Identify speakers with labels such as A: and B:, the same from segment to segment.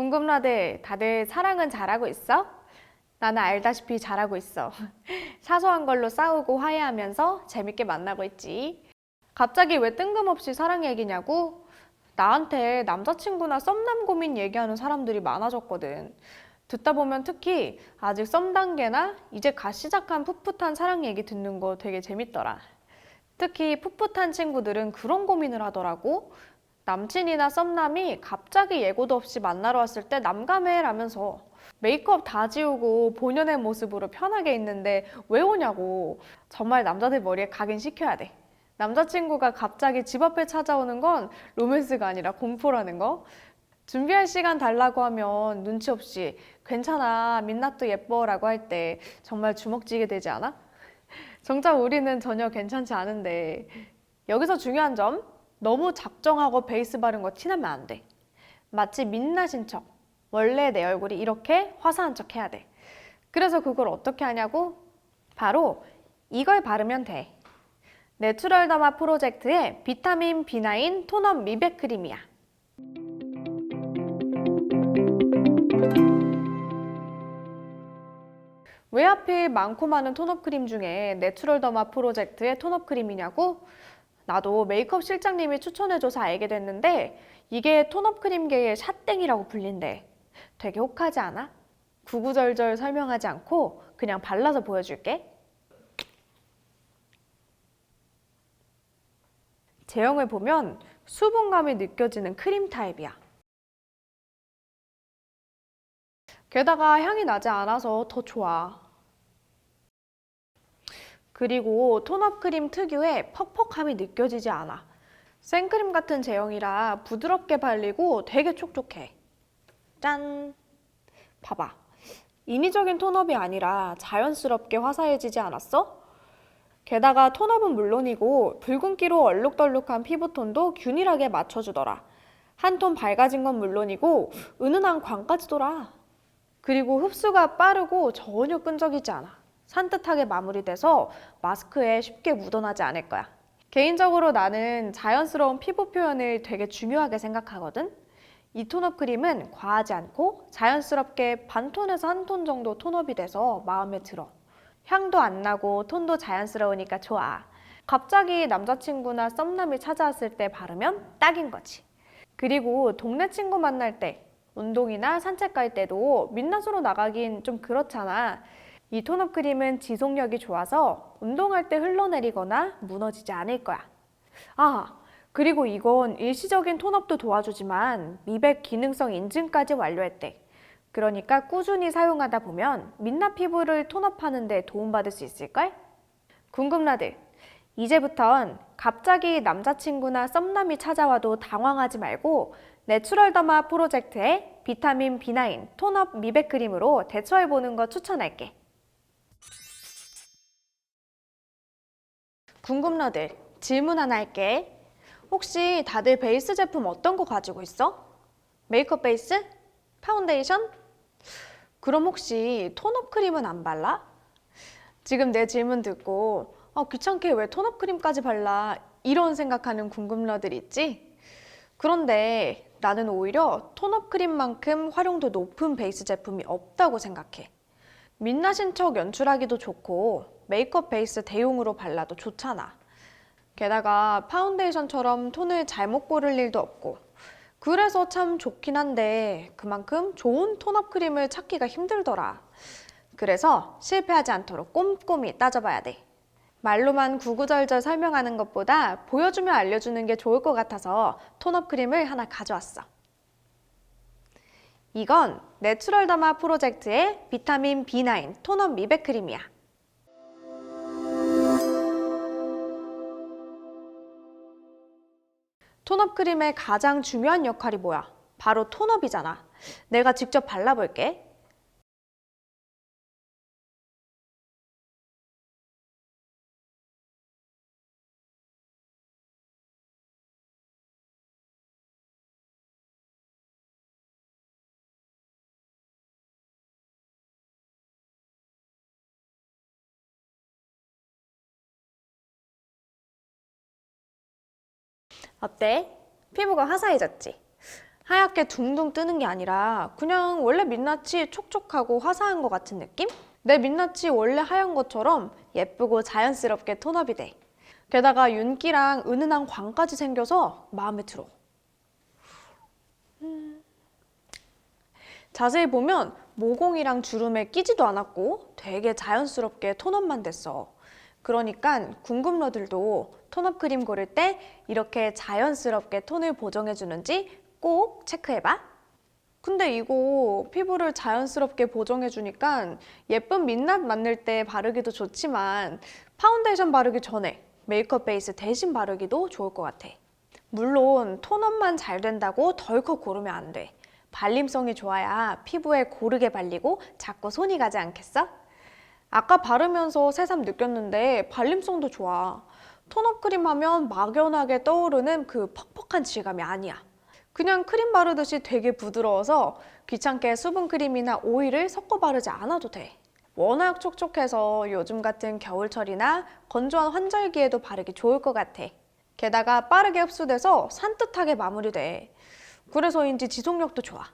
A: 궁금라들 다들 사랑은 잘하고 있어? 나는 알다시피 잘하고 있어. 사소한 걸로 싸우고 화해하면서 재밌게 만나고 있지. 갑자기 왜 뜬금없이 사랑 얘기냐고? 나한테 남자친구나 썸남 고민 얘기하는 사람들이 많아졌거든. 듣다 보면 특히 아직 썸 단계나 이제 갓 시작한 풋풋한 사랑 얘기 듣는 거 되게 재밌더라. 특히 풋풋한 친구들은 그런 고민을 하더라고. 남친이나 썸남이 갑자기 예고도 없이 만나러 왔을 때 남감해 라면서 메이크업 다 지우고 본연의 모습으로 편하게 있는데 왜 오냐고. 정말 남자들 머리에 각인시켜야 돼. 남자친구가 갑자기 집 앞에 찾아오는 건 로맨스가 아니라 공포라는 거. 준비할 시간 달라고 하면 눈치 없이 괜찮아, 민낯도 예뻐 라고 할 때 정말 주먹쥐게 되지 않아? 정작 우리는 전혀 괜찮지 않은데 여기서 중요한 점 너무 작정하고 베이스 바른 거 티나면 안 돼. 마치 민낯인 척. 원래 내 얼굴이 이렇게 화사한 척 해야 돼. 그래서 그걸 어떻게 하냐고? 바로 이걸 바르면 돼. 내추럴 더마 프로젝트의 비타민 B9 톤업 미백 크림이야. 왜 하필 많고 많은 톤업 크림 중에 내추럴 더마 프로젝트의 톤업 크림이냐고? 나도 메이크업 실장님이 추천해줘서 알게 됐는데 이게 톤업 크림계의 샷땡이라고 불린대. 되게 혹하지 않아? 구구절절 설명하지 않고 그냥 발라서 보여줄게. 제형을 보면 수분감이 느껴지는 크림 타입이야. 게다가 향이 나지 않아서 더 좋아. 그리고 톤업 크림 특유의 퍽퍽함이 느껴지지 않아. 생크림 같은 제형이라 부드럽게 발리고 되게 촉촉해. 짠! 봐봐. 인위적인 톤업이 아니라 자연스럽게 화사해지지 않았어? 게다가 톤업은 물론이고 붉은기로 얼룩덜룩한 피부톤도 균일하게 맞춰주더라. 한 톤 밝아진 건 물론이고 은은한 광까지 돌아. 그리고 흡수가 빠르고 전혀 끈적이지 않아. 산뜻하게 마무리돼서 마스크에 쉽게 묻어나지 않을 거야. 개인적으로 나는 자연스러운 피부 표현을 되게 중요하게 생각하거든. 이 톤업 크림은 과하지 않고 자연스럽게 반톤에서 한 톤 정도 톤업이 돼서 마음에 들어. 향도 안 나고 톤도 자연스러우니까 좋아. 갑자기 남자친구나 썸남이 찾아왔을 때 바르면 딱인 거지. 그리고 동네 친구 만날 때, 운동이나 산책 갈 때도 민낯으로 나가긴 좀 그렇잖아. 이 톤업 크림은 지속력이 좋아서 운동할 때 흘러내리거나 무너지지 않을 거야. 아, 그리고 이건 일시적인 톤업도 도와주지만 미백 기능성 인증까지 완료했대. 그러니까 꾸준히 사용하다 보면 민낯 피부를 톤업하는 데 도움받을 수 있을걸? 궁금라들, 이제부턴 갑자기 남자친구나 썸남이 찾아와도 당황하지 말고 내추럴 더마 프로젝트의 비타민 B9 톤업 미백 크림으로 대처해보는 거 추천할게. 궁금러들 질문 하나 할게. 혹시 다들 베이스 제품 어떤 거 가지고 있어? 메이크업 베이스? 파운데이션? 그럼 혹시 톤업 크림은 안 발라? 지금 내 질문 듣고 아, 귀찮게 왜 톤업 크림까지 발라? 이런 생각하는 궁금러들 있지? 그런데 나는 오히려 톤업 크림만큼 활용도 높은 베이스 제품이 없다고 생각해. 민낯인 척 연출하기도 좋고 메이크업 베이스 대용으로 발라도 좋잖아. 게다가 파운데이션처럼 톤을 잘못 고를 일도 없고 그래서 참 좋긴 한데 그만큼 좋은 톤업 크림을 찾기가 힘들더라. 그래서 실패하지 않도록 꼼꼼히 따져봐야 돼. 말로만 구구절절 설명하는 것보다 보여주며 알려주는 게 좋을 것 같아서 톤업 크림을 하나 가져왔어. 이건 내추럴 더마 프로젝트의 비타민 B9 톤업 미백 크림이야. 톤업 크림의 가장 중요한 역할이 뭐야? 바로 톤업이잖아. 내가 직접 발라볼게. 어때? 피부가 화사해졌지? 하얗게 둥둥 뜨는 게 아니라 그냥 원래 민낯이 촉촉하고 화사한 것 같은 느낌? 내 민낯이 원래 하얀 것처럼 예쁘고 자연스럽게 톤업이 돼. 게다가 윤기랑 은은한 광까지 생겨서 마음에 들어. 음. 자세히 보면 모공이랑 주름에 끼지도 않았고 되게 자연스럽게 톤업만 됐어. 그러니까 궁금러들도 톤업 크림 고를 때 이렇게 자연스럽게 톤을 보정해 주는지 꼭 체크해봐. 근데 이거 피부를 자연스럽게 보정해 주니까 예쁜 민낯 만들 때 바르기도 좋지만 파운데이션 바르기 전에 메이크업 베이스 대신 바르기도 좋을 것 같아. 물론 톤업만 잘 된다고 덜컥 고르면 안 돼. 발림성이 좋아야 피부에 고르게 발리고 자꾸 손이 가지 않겠어? 아까 바르면서 새삼 느꼈는데 발림성도 좋아. 톤업 크림 하면 막연하게 떠오르는 그 퍽퍽한 질감이 아니야. 그냥 크림 바르듯이 되게 부드러워서 귀찮게 수분 크림이나 오일을 섞어 바르지 않아도 돼. 워낙 촉촉해서 요즘 같은 겨울철이나 건조한 환절기에도 바르기 좋을 것 같아. 게다가 빠르게 흡수돼서 산뜻하게 마무리돼. 그래서인지 지속력도 좋아.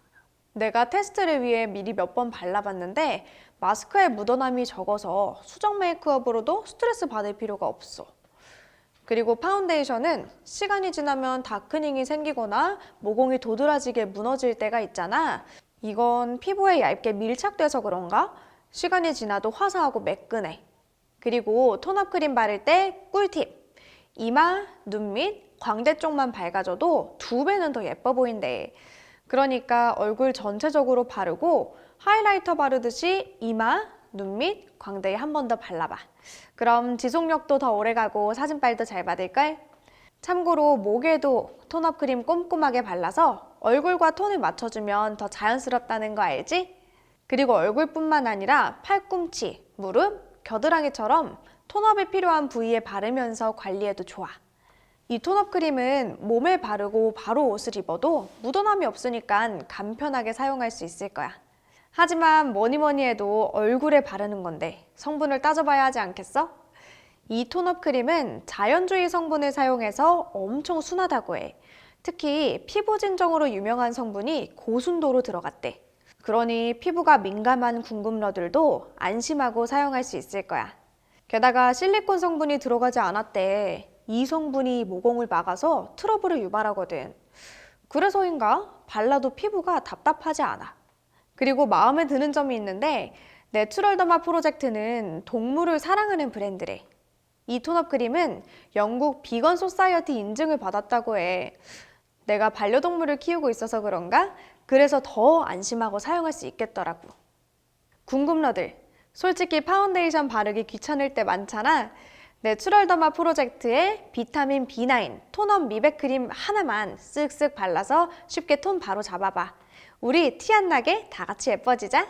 A: 내가 테스트를 위해 미리 몇 번 발라봤는데 마스크에 묻어남이 적어서 수정 메이크업으로도 스트레스 받을 필요가 없어. 그리고 파운데이션은 시간이 지나면 다크닝이 생기거나 모공이 도드라지게 무너질 때가 있잖아. 이건 피부에 얇게 밀착돼서 그런가? 시간이 지나도 화사하고 매끈해. 그리고 톤업 크림 바를 때 꿀팁. 이마, 눈 밑, 광대 쪽만 밝아져도 두 배는 더 예뻐 보인대. 그러니까 얼굴 전체적으로 바르고 하이라이터 바르듯이 이마, 눈 밑, 광대에 한 번 더 발라봐. 그럼 지속력도 더 오래가고 사진빨도 잘 받을걸? 참고로 목에도 톤업 크림 꼼꼼하게 발라서 얼굴과 톤을 맞춰주면 더 자연스럽다는 거 알지? 그리고 얼굴뿐만 아니라 팔꿈치, 무릎, 겨드랑이처럼 톤업이 필요한 부위에 바르면서 관리해도 좋아. 이 톤업 크림은 몸에 바르고 바로 옷을 입어도 묻어남이 없으니까 간편하게 사용할 수 있을 거야. 하지만 뭐니 뭐니 해도 얼굴에 바르는 건데 성분을 따져봐야 하지 않겠어? 이 톤업 크림은 자연주의 성분을 사용해서 엄청 순하다고 해. 특히 피부 진정으로 유명한 성분이 고순도로 들어갔대. 그러니 피부가 민감한 궁금러들도 안심하고 사용할 수 있을 거야. 게다가 실리콘 성분이 들어가지 않았대. 이 성분이 모공을 막아서 트러블을 유발하거든. 그래서인가 발라도 피부가 답답하지 않아. 그리고 마음에 드는 점이 있는데 내추럴 더마 프로젝트는 동물을 사랑하는 브랜드래. 이 톤업 크림은 영국 비건 소사이어티 인증을 받았다고 해. 내가 반려동물을 키우고 있어서 그런가? 그래서 더 안심하고 사용할 수 있겠더라고. 궁금러들, 솔직히 파운데이션 바르기 귀찮을 때 많잖아. 내추럴 더마 프로젝트에 비타민 B9 톤업 미백 크림 하나만 쓱쓱 발라서 쉽게 톤 바로 잡아봐. 우리 티 안 나게 다 같이 예뻐지자.